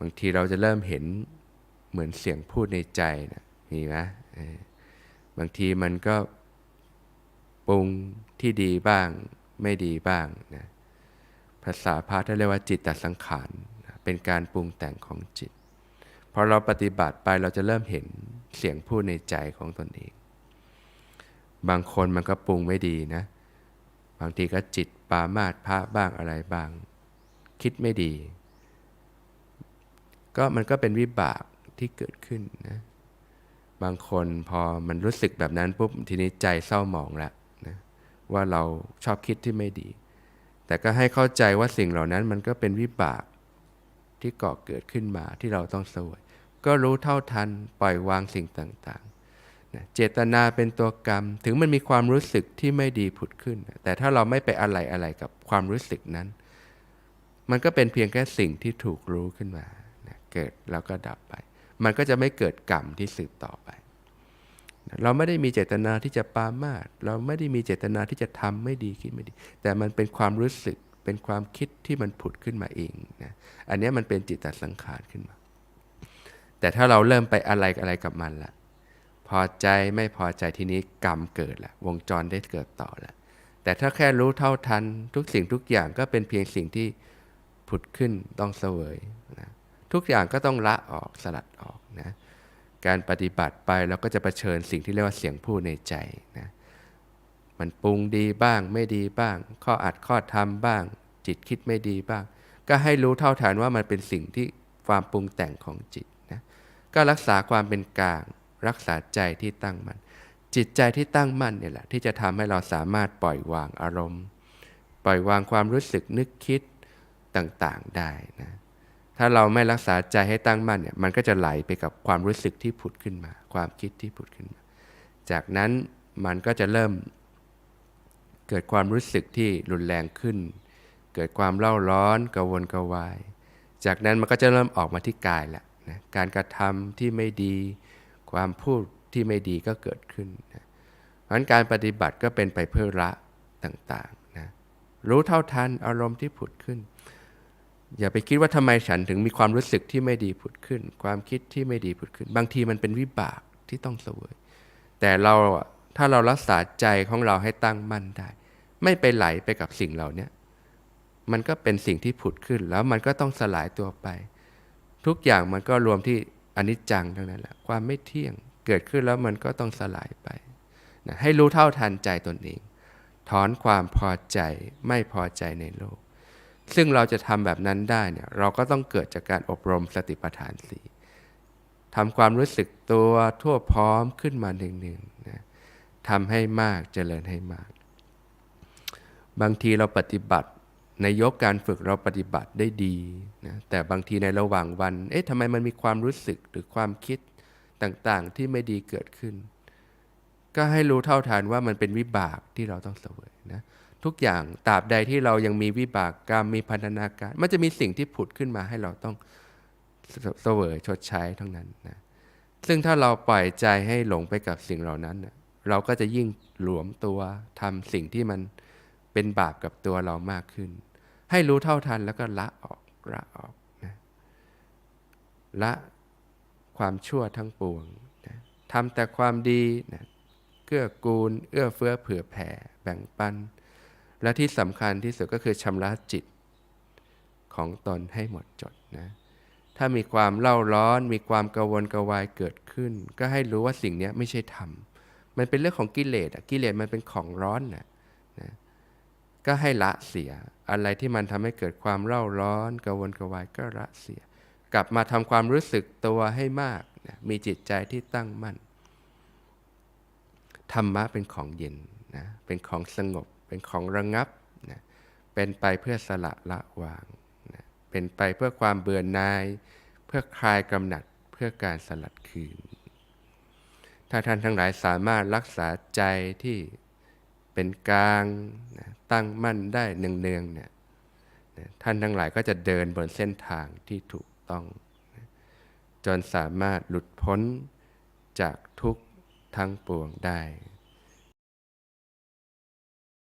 บางทีเราจะเริ่มเห็นเหมือนเสียงพูดในใจนะมีไหมบางทีมันก็ปรุงที่ดีบ้างไม่ดีบ้างนะภาษาพระท่านเรียกว่าจิตตสังขารเป็นการปรุงแต่งของจิตพอเราปฏิบัติไปเราจะเริ่มเห็นเสียงพูดในใจของตนเอง บางคนมันก็ปรุงไม่ดีนะ บางทีก็จิตปามาดพระบ้างอะไรบ้าง คิดไม่ดี ก็มันก็เป็นวิบากที่เกิดขึ้นนะบางคนพอมันรู้สึกแบบนั้นปุ๊บทีนี้ใจเศร้าหมองแล้วนะว่าเราชอบคิดที่ไม่ดี แต่ก็ให้เข้าใจว่าสิ่งเหล่านั้นมันก็เป็นวิบากที่ก่อเกิดขึ้นมาที่เราต้องสวย ก็รู้เท่าทันปล่อยวางสิ่งต่างๆนะเจตนาเป็นตัวกรรม ถึงมันมีความรู้สึกที่ไม่ดีผุดขึ้น แต่ถ้าเราไม่ไปอะไรอะไรกับความรู้สึกนั้น มันก็เป็นเพียงแค่สิ่งที่ถูกรู้ขึ้นมา เกิดแล้วก็ดับไป มันก็จะไม่เกิดกรรมที่สืบต่อไป เราไม่ได้มีเจตนาที่จะปามาดเราไม่ได้มีเจตนาที่จะทำไม่ดีคิดไม่ดี แต่มันเป็นความรู้สึกเป็นความคิดที่มันผุดขึ้นมาเองนะอันนี้มันเป็นจิตตสังขารขึ้นมา แต่ถ้าเราเริ่มไปอะไรอะไรกับมันละพอใจไม่พอใจทีนี้กรรมเกิดละวงจรได้เกิดต่อละแต่ถ้าแค่รู้เท่าทันทุกสิ่งทุกอย่างก็เป็นเพียงสิ่งที่ผุดขึ้นต้องเสวย ทุกอย่างก็ต้องละออกสลัดออกนะการปฏิบัติไปเราก็จะะเผชิญสิ่งที่เรียกว่าเสียงพูดในใจนะมันปรุงดีบ้างไม่ดีบ้าง ข้ออัดข้อทำบ้าง จิตคิดไม่ดีบ้าง ก็ให้รู้เท่าทันว่ามันเป็นสิ่งที่ความปรุงแต่งของจิตนะก็รักษาความเป็นกลาง รักษาใจที่ตั้งมัน่นจิตใจที่ตั้งมั่นเนี่ยแหละที่จะทำให้เราสามารถปล่อยวางอารมณ์ ปล่อยวางความรู้สึกนึกคิดต่างๆได้นะ ถ้าเราไม่รักษาใจให้ตั้งมั่นเนี่ยมันก็จะไหลไปกับความรู้สึกที่ผุดขึ้นมา ความคิดที่ผุดขึ้นมา จากนั้นมันก็จะเริ่ม เกิดความรู้สึกที่รุนแรงขึ้น เกิดความเล่าร้อนกระวนกระวาย จากนั้นมันก็จะเริ่มออกมาที่กายแหละนะการกระทำที่ไม่ดี ความพูดที่ไม่ดีก็เกิดขึ้นนะเพราะฉะนั้นการปฏิบัติก็เป็นไปเพื่อละต่างๆนะรู้เท่าทันอารมณ์ที่ผุดขึ้น อย่าไปคิดว่าทำไมฉันถึงมีความรู้สึกที่ไม่ดีผุดขึ้น ความคิดที่ไม่ดีผุดขึ้น บางทีมันเป็นวิบากที่ต้องเสวย แต่เราถ้าเรารักษาใจของเราให้ตั้งมั่นได้ ไม่ไปไหลไปกับสิ่งเหล่านี้มันก็เป็นสิ่งที่ผุดขึ้นแล้วมันก็ต้องสลายตัวไป ทุกอย่างมันก็รวมที่อนิจจังทั้งนั้นแหละความไม่เที่ยงเกิดขึ้นแล้วมันก็ต้องสลายไปนะให้รู้เท่าทันใจตนเอง ถอนความพอใจไม่พอใจในโลก ซึ่งเราจะทำแบบนั้นได้เนี่ยเราก็ต้องเกิดจากการอบรมสติปัฏฐานสีทำความรู้สึกตัวทั่วพร้อมขึ้นมาหนึ่งๆนะทำให้มากเจริญให้มาก บางทีเราปฏิบัติในยกการฝึกเราปฏิบัติได้ดีนะแต่บางทีในระหว่างวัน เอ๊ะทำไมมันมีความรู้สึกหรือความคิดต่างๆที่ไม่ดีเกิดขึ้น ก็ให้รู้เท่าทันว่ามันเป็นวิบากที่เราต้องเสวยนะ ทุกอย่างตราบใดที่เรายังมีวิบากกรรมมีพันธนาการ มันจะมีสิ่งที่ผุดขึ้นมาให้เราต้องเสวยชดใช้ทั้งนั้นนะซึ่งถ้าเราปล่อยใจให้หลงไปกับสิ่งเหล่านั้น เราก็จะยิ่งหลวมตัวทำสิ่งที่มันเป็นบาปกับตัวเรามากขึ้น ให้รู้เท่าทันแล้วก็ละออกละออกนะละความชั่วทั้งปวงนะทำแต่ความดีนะเกื้อกูล เอื้อเฟื้อเผื่อแผ่แบ่งปัน และที่สำคัญที่สุดก็คือชำระจิตของตนให้หมดจดนะ ถ้ามีความเล่าร้อน มีความกระวนกระวายเกิดขึ้น ก็ให้รู้ว่าสิ่งนี้ไม่ใช่ธรรม มันเป็นเรื่องของกิเลสอะกิเลสมันเป็นของร้อนนะนะก็ให้ละเสีย อะไรที่มันทำให้เกิดความเล่าร้อนกระวนกระวายก็ละเสีย กลับมาทำความรู้สึกตัวให้มากนะมีจิตใจที่ตั้งมั่น ธรรมะเป็นของเย็นนะ เป็นของสงบ เป็นของระงับนะเป็นไปเพื่อสละละวางนะเป็นไปเพื่อความเบื่อหน่าย เพื่อคลายกำหนัดเพื่อการสลัดคืน ถ้าท่านทั้งหลายสามารถรักษาใจที่เป็นกลางนะตั้งมั่นได้เนืองๆเนี่ยท่านทั้งหลายก็จะเดินบนเส้นทางที่ถูกต้องจนสามารถหลุดพ้นจากทุกข์ทั้งปวงได้